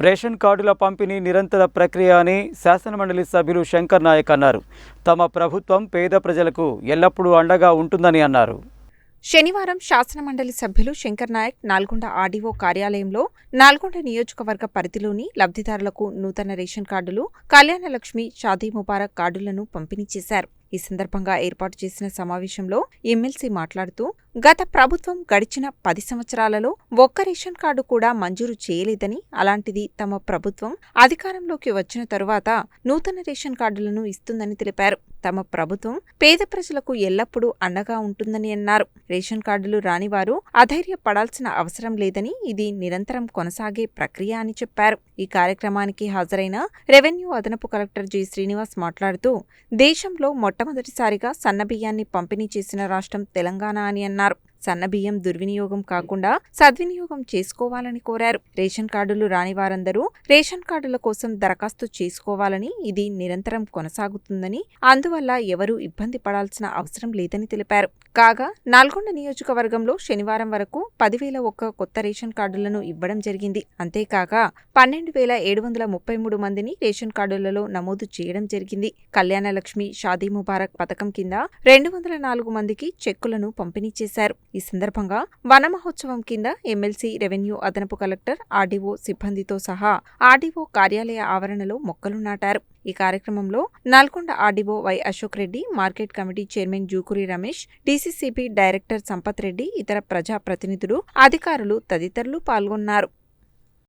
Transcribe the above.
Ration కార్డుల పంపిణీ నిరంతర ప్రక్రియ అని శాసనమండలి సభ్యులు శంకర్ నాయక్ అన్నారు. తమ ప్రభుత్వం పేద ప్రజలకు ఎల్లప్పుడూ అండగా ఉంటుందని అన్నారు. శనివారం శాసనమండలి సభ్యులు శంకర్ నాయక్ నల్గొండ ఆర్డీఓ కార్యాలయంలో నల్గొండ నియోజకవర్గ పరిధిలోని లబ్ధిదారులకు నూతన రేషన్ కార్డులు కళ్యాణలక్ష్మి షాదీ ముబారక్ కార్డులను పంపిణీ చేశారు. ఈ సందర్భంగా ఏర్పాటు చేసిన సమావేశంలో ఎమ్మెల్సీ మాట్లాడుతూ గత ప్రభుత్వం గడిచిన పది సంవత్సరాలలో ఒక్క రేషన్ కార్డు కూడా మంజూరు చేయలేదని అలాంటిది తమ ప్రభుత్వం అధికారంలోకి వచ్చిన తరువాత నూతన రేషన్ కార్డులను ఇస్తుందని తెలిపారు. తమ ప్రభుత్వం పేద ప్రజలకు ఎల్లప్పుడూ అండగా ఉంటుందని అన్నారు. రేషన్ కార్డులు రానివారు అధైర్యపడాల్సిన అవసరం లేదని ఇది నిరంతరం కొనసాగే ప్రక్రియ అని చెప్పారు. ఈ కార్యక్రమానికి హాజరైన రెవెన్యూ అదనపు కలెక్టర్ జి. శ్రీనివాస్ మాట్లాడుతూ దేశంలో మొట్టమొదటిసారిగా సన్నబియ్యాన్ని పంపిణీ చేసిన రాష్ట్రం తెలంగాణ అని అన్నారు. సన్నబియ్యం దుర్వినియోగం కాకుండా సద్వినియోగం చేసుకోవాలని కోరారు. రేషన్ కార్డులు రాని వారందరూ రేషన్ కార్డుల కోసం దరఖాస్తు చేసుకోవాలని ఇది నిరంతరం కొనసాగుతుందని అందువల్ల ఎవరూ ఇబ్బంది పడాల్సిన అవసరం లేదని తెలిపారు. కాగా నల్గొండ నియోజకవర్గంలో శనివారం వరకు పదివేల ఒక్క కొత్త రేషన్ కార్డులను ఇవ్వడం జరిగింది. అంతేకాక పన్నెండు వేల ఏడు వందల ముప్పై మూడు మందిని రేషన్ కార్డులలో నమోదు చేయడం జరిగింది. కళ్యాణలక్ష్మి షాదీ ముబారక్ పథకం కింద రెండు వందల నాలుగు మందికి చెక్కులను పంపిణీ చేశారు. ఈ సందర్భంగా వన మహోత్సవం కింద ఎమ్మెల్సీ రెవెన్యూ అదనపు కలెక్టర్ ఆర్డీఓ సిబ్బందితో సహా ఆర్డీఓ కార్యాలయ ఆవరణలో మొక్కలు నాటారు. ఈ కార్యక్రమంలో Nalgonda RDO Y Ashok Reddy market committee chairman Jukuri Ramesh DCCB director Sampath Reddy ఇతర ప్రజా ప్రతినిధులు అధికారులు తదితరులు పాల్గొన్నారు.